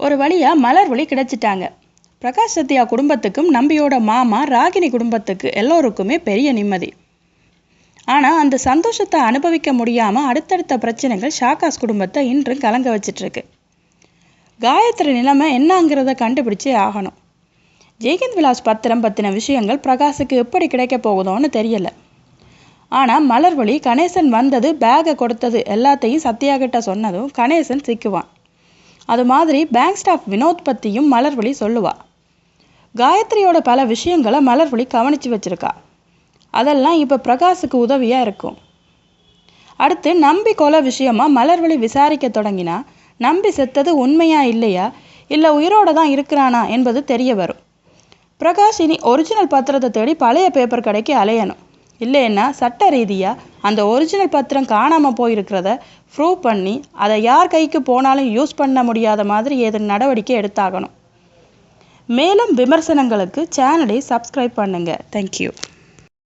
ஒரு வழியாக மலர்விழி கிடைச்சிட்டாங்க. பிரகாஷ் சத்யா குடும்பத்துக்கும் நம்பியோட மாமா ராகினி குடும்பத்துக்கு எல்லோருக்குமே பெரிய நிம்மதி. ஆனால் அந்த சந்தோஷத்தை அனுபவிக்க முடியாமல் அடுத்தடுத்த பிரச்சனைகள் ஷாகாஸ் குடும்பத்தை இன்றும் கலங்க வச்சிட்ருக்கு. காயத்ரி நிலைமை என்னங்கிறத கண்டுபிடிச்சே ஆகணும். ஜெய்ஹிந்த் விலாஸ் பத்திரம் பற்றின விஷயங்கள் பிரகாஷுக்கு எப்படி கிடைக்க போகுதோன்னு தெரியல. ஆனால் மலர்வழி கணேசன் வந்தது பேகை கொடுத்தது எல்லாத்தையும் சத்யா கிட்ட சொன்னதும் கணேசன் சிக்குவான். அது மாதிரி பேங்க் ஸ்டாஃப் வினோத் பற்றியும் மலர்வழி சொல்லுவா. காயத்ரியோட பல விஷயங்களை மலர்வழி கவனித்து வச்சுருக்கா. அதெல்லாம் இப்போ பிரகாஷுக்கு உதவியாக இருக்கும். அடுத்து நம்பி கொலை விஷயமா மலர்வழி விசாரிக்க தொடங்கினா நம்பி செத்தது உண்மையா இல்லையா? இல்லை உயிரோட தான் இருக்கிறானா என்பது தெரிய வரும். பிரகாஷ் இனி ஒரிஜினல் பத்திரத்தை தேடி பழைய பேப்பர் கடைக்கு அலையணும். இல்லைன்னா சட்ட ரீதியாக அந்த ஒரிஜினல் பத்திரம் காணாமல் போயிருக்கிறத ப்ரூவ் பண்ணி அதை யார் கைக்கு போனாலும் யூஸ் பண்ண முடியாத மாதிரி ஏதும் நடவடிக்கை எடுத்தாகணும். மேலும் விமர்சனங்களுக்கு சேனலை சப்ஸ்கிரைப் பண்ணுங்கள் தேங்க்யூ